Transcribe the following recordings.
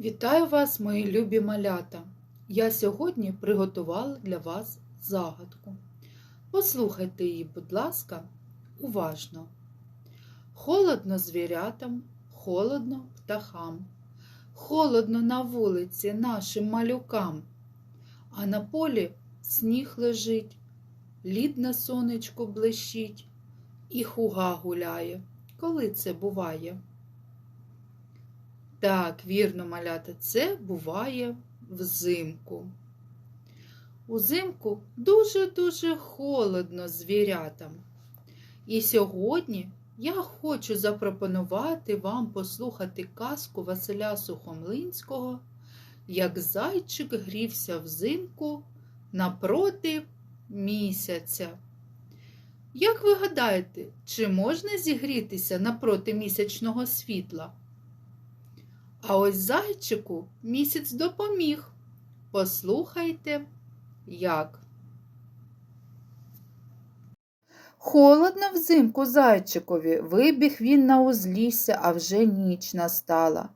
Вітаю вас, мої любі малята! Я сьогодні приготувала для вас загадку. Послухайте її, будь ласка, уважно. Холодно звірятам, холодно птахам, холодно на вулиці нашим малюкам, а на полі сніг лежить, лід на сонечку блищить, і хуга гуляє. Коли це буває? Так, вірно, малята, це буває взимку. Узимку дуже-дуже холодно звірятам. І сьогодні я хочу запропонувати вам послухати казку Василя Сухомлинського, як зайчик грівся взимку напроти місяця. Як ви гадаєте, чи можна зігрітися напроти місячного світла? А ось зайчику місяць допоміг. Послухайте, як. Холодно взимку зайчикові, вибіг він на узлісся, а вже ніч настала.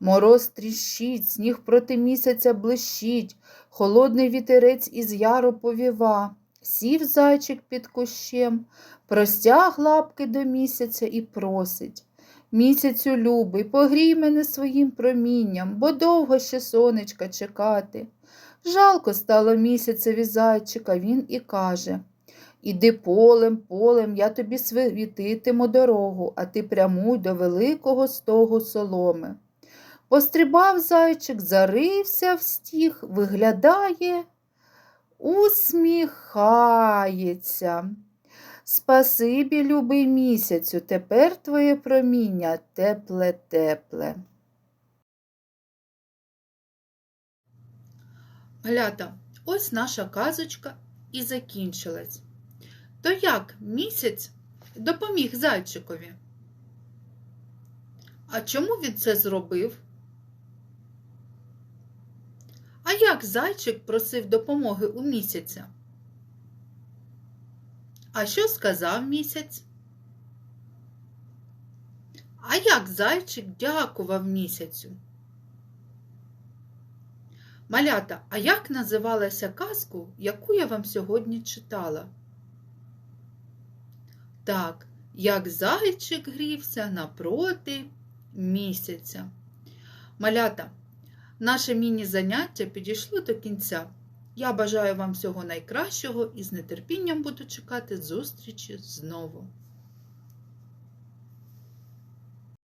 Мороз тріщить, сніг проти місяця блищить, холодний вітерець із яру повіва. Сів зайчик під кущем, простяг лапки до місяця і просить. Місяцю любий, погрій мене своїм промінням, бо довго ще сонечка чекати. Жалко стало місяцеві зайчика, він і каже Іди полем, полем, я тобі світитиму дорогу, а ти прямуй до великого стогу соломи. Пострибав зайчик, зарився в стіг, виглядає, усміхається. Спасибі, любий місяцю, тепер твоє проміння тепле-тепле. Малята, ось наша казочка і закінчилась. То як місяць допоміг зайчикові? А чому він це зробив? А як зайчик просив допомоги у місяця? А що сказав місяць? А як зайчик дякував місяцю? Малята, а як називалася казку, яку я вам сьогодні читала? Так, як зайчик грівся напроти місяця. Малята, наше міні-заняття підійшло до кінця. Я бажаю вам всього найкращого і з нетерпінням буду чекати зустрічі знову.